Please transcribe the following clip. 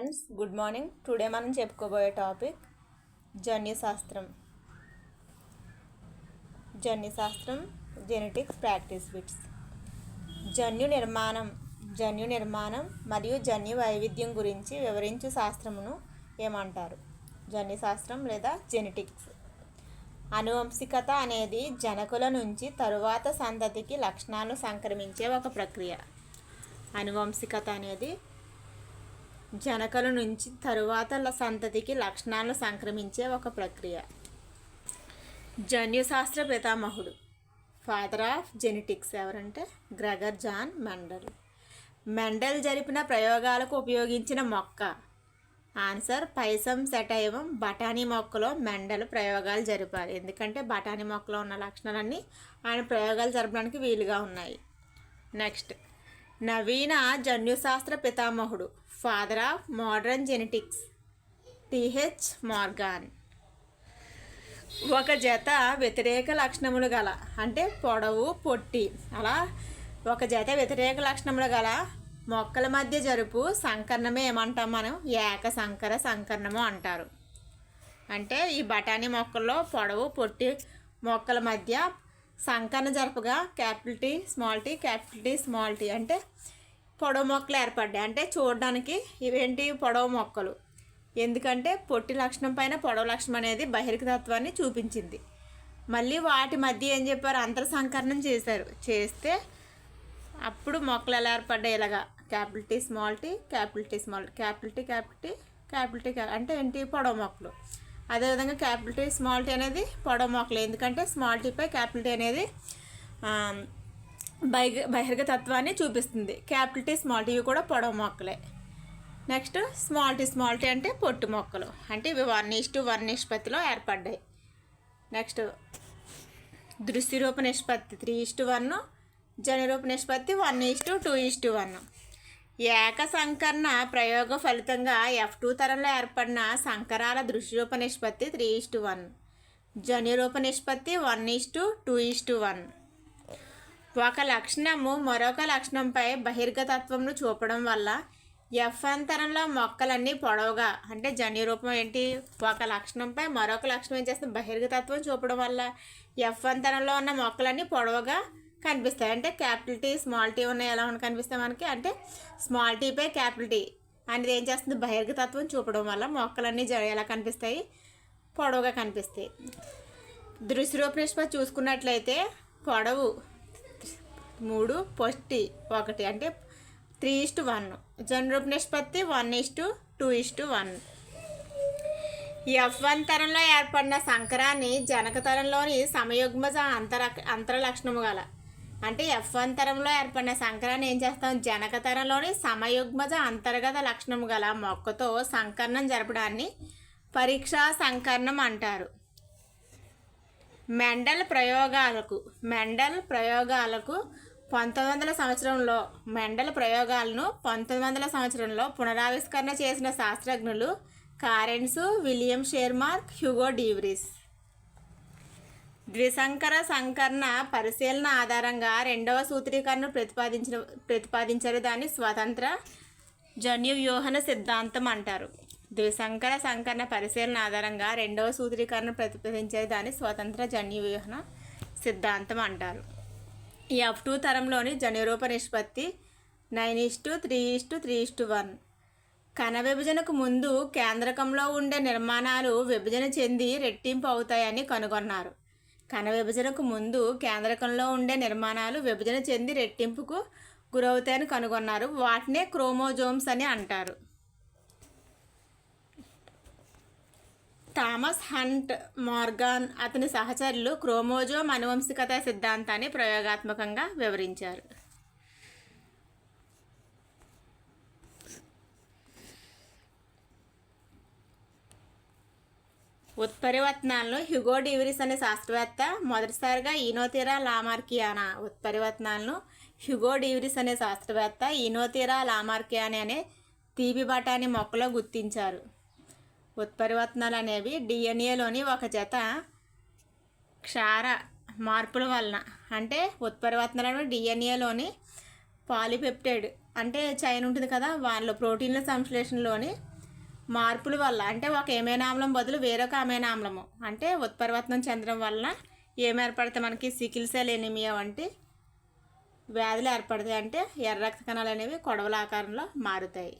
Friends good morning. Today మనం చెప్పుకోబోయే topic జన్యుశాస్త్రం. జన్యుశాస్త్రం జెనెటిక్స్ ప్రాక్టీస్ బిట్స్. జన్యు నిర్మాణం జన్యు నిర్మాణం మరియు జన్యు వైవిధ్యం గురించి వివరించు శాస్త్రమును ఏమంటారు? జన్యుశాస్త్రం లేదా జెనెటిక్స్? అనువంశికత అనేది జనకుల నుంచి తరువాత సంతతికి లక్షణాలను సంక్రమించే ఒక ప్రక్రియ. అనువంశికత అనేది జనకల నుంచి తరువాత సంతతికి లక్షణాలను సంక్రమించే ఒక ప్రక్రియ. జన్యుశాస్త్ర పితామహుడు. ఫాదర్ ఆఫ్ జెనెటిక్స్ ఎవరంటే? Gregor Johann Mendel. మెండల్ జరిపిన ప్రయోగాలకు ఉపయోగించిన మొక్క. ఆన్సర్ పైసం సెటైవం బఠానీ మొక్కలో మెండల్ ప్రయోగాలు జరిపారు ఎందుకంటే బఠానీ మొక్కలో ఉన్న లక్షణాలన్నీ ఆయన ప్రయోగాలు జరపడానికి వీలుగా ఉన్నాయి. నెక్స్ట్. నవీన జన్యుశాస్త్ర పితామహుడు. Father of modern genetics. T H Morgan. ఒక జత వ్యతిరేక లక్షణములు గల అంటే పొడవు పొట్టి అలా ఒక జత వ్యతిరేక లక్షణములు గల మొక్కల మధ్య జరుపు సంకరణమే ఏమంటాం మనం? ఏక సంకర సంకరణము అంటారు. అంటే ఈ బఠానీ మొక్కల్లో పొడవు పొట్టి మొక్కల మధ్య సంకరణ జరపగా capital T small T capital T small T అంటే పొడవ మొక్కలు ఏర్పడ్డాయి. అంటే చూడడానికి ఇవేంటి? పొడవ మొక్కలు. ఎందుకంటే పొట్టి లక్షణం పైన పొడవ లక్షణం అనేది బహిర్గతత్వాన్ని చూపించింది. మళ్ళీ వాటి మధ్య ఏం చెప్పారు? అంతర సంకరణం చేశారు. చేస్తే అప్పుడు మొక్కలు ఎలా ఏర్పడ్డాయి? ఇలాగా capital T small T capital T small capital T capital T capital T అంటే ఏంటి? పొడవ మొక్కలు. అదేవిధంగా క్యాపిటల్ టీ స్మాల్ టీ అనేది పొడవ మొక్కలు ఎందుకంటే స్మాల్ టీపై క్యాపిటల్ టీ అనేది ఆ, బహిర్గతత్వాన్ని చూపిస్తుంది. క్యాపిటల్ టీ స్మాల్ టీ కూడా పొడవ మొక్కలే next small T small T అంటే పొట్టు మొక్కలు అంటే ఇవి వన్ ఈస్ టు వన్ నిష్పత్తిలో ఏర్పడ్డాయి. నెక్స్ట్ దృశ్యరూప నిష్పత్తి త్రీ ఈస్ టు వన్ జనరూప నిష్పత్తి one is to two is to one. ఏక సంకరణ ప్రయోగ ఫలితంగా ఎఫ్ టూ తరంలో ఏర్పడిన సంకరాల దృశ్యరూప నిష్పత్తి త్రీ ఈస్ట్ వన్. జన్యురూప నిష్పత్తి one is to two is to one. ఒక లక్షణము మరొక లక్షణంపై బహిర్గతత్వంను చూపడం వల్ల ఎఫ్ అంతరంలో మొక్కలన్నీ పొడవుగా అంటే జన్యురూపం ఏంటి? ఒక లక్షణంపై మరొక లక్షణం ఏం చేస్తుంది? బహిర్గతత్వం చూపడం వల్ల ఎఫ్ అంతరంలో ఉన్న మొక్కలన్నీ పొడవుగా కనిపిస్తాయి. అంటే క్యాపిటల్ టీ స్మాల్ టీ ఉన్నాయి. ఎలా ఉన్న కనిపిస్తాయి మనకి. అంటే స్మాల్ టీపై క్యాపిటల్ టీ అనేది ఏం చేస్తుంది? బహిర్గతత్వం చూపడం వల్ల మొక్కలన్నీ జ ఎలా కనిపిస్తాయి. పొడవుగా కనిపిస్తాయి. దృశ్య నిష్పత్తి చూసుకున్నట్లయితే పొడవు మూడు పొట్టి ఒకటి. అంటే త్రీ ఇస్టు వన్. జనరూప నిష్పత్తి one is to two is to one. F one తరంలో ఏర్పడిన సంకరాన్ని జనక తరంలోని సమయుగ్మజ అంతర అంతర లక్షణము గల అంటే ఎఫ్ వన్ తరంలో ఏర్పడిన సంకరాన్ని ఏం చేస్తాం? జనక తరంలోని సమయుగ్మజ అంతర్గత లక్షణం గల మొక్కతో సంకరణం జరపడాన్ని పరీక్షా సంకరణం అంటారు. మెండల్ ప్రయోగాలకు మెండల్ ప్రయోగాలకు పంతొమ్మిది వందల సంవత్సరంలో మెండల్ ప్రయోగాలను పంతొమ్మిది వందల సంవత్సరంలో పునరావిష్కరణ చేసిన శాస్త్రజ్ఞులు Correns William Tschermak Hugo de Vries. ద్విసంకర సంకరణ పరిశీలన ఆధారంగా రెండవ సూత్రీకరణ ప్రతిపాదించిన ప్రతిపాదించారు దాన్ని స్వతంత్ర జన్యు వ్యూహన సిద్ధాంతం అంటారు. ద్విసంకర సంకరణ పరిశీలన ఆధారంగా రెండవ సూత్రీకరణ ప్రతిపాదించే దాన్ని స్వతంత్ర జన్యు వ్యూహన సిద్ధాంతం అంటారు. ఈ అఫ్ టూ తరంలోని జన్యురూప నిష్పత్తి nine is to three is to three is to one కణ విభజనకు ముందు కేంద్రకంలో ఉండే నిర్మాణాలు విభజన చెంది రెట్టింపు అవుతాయని కనుగొన్నారు. కణ విభజనకు ముందు కేంద్రకంలో ఉండే నిర్మాణాలు విభజన చెంది రెట్టింపుకు గురవుతాయని కనుగొన్నారు. వాటినే క్రోమోజోమ్స్ అని అంటారు. థామస్ హంట్ మార్గాన్ అతని సహచరులు క్రోమోజోమ్ అనువంశికత సిద్ధాంతాన్ని ప్రయోగాత్మకంగా వివరించారు. ఉత్పరివర్తనాలను హ్యుగో డివిరిస్ అనే శాస్త్రవేత్త మొదటిసారిగా ఈనోతీరా లామార్కియానా. ఉత్పరివర్తనాలను హ్యుగో డివిరిస్ అనే శాస్త్రవేత్త ఈనోతీరా లామార్కియాని అనే తీపి బఠానీ మొక్కలో గుర్తించారు. ఉత్పరివర్తనాలు అనేవి డిఎన్ఏలోని ఒక జత క్షార మార్పుల వలన అంటే ఉత్పరివర్తనాలను డిఎన్ఏలోని పాలిపెప్టైడ్ అంటే చైన్ ఉంటుంది కదా వాళ్ళ ప్రోటీన్ల సంశ్లేషణలోని మార్పుల వల్ల అంటే ఒక ఏమైనామ్లం బదులు వేరొక అమైనామ్లము. అంటే ఉత్పరివర్తనం చెందడం వలన ఏం ఏర్పడితే మనకి? సికిల్ సెల్ ఎనిమియా వంటి వ్యాధులు ఏర్పడతాయి. అంటే ఎర్ర రక్త కణాలు అనేవి కొడవల ఆకారంలో మారుతాయి.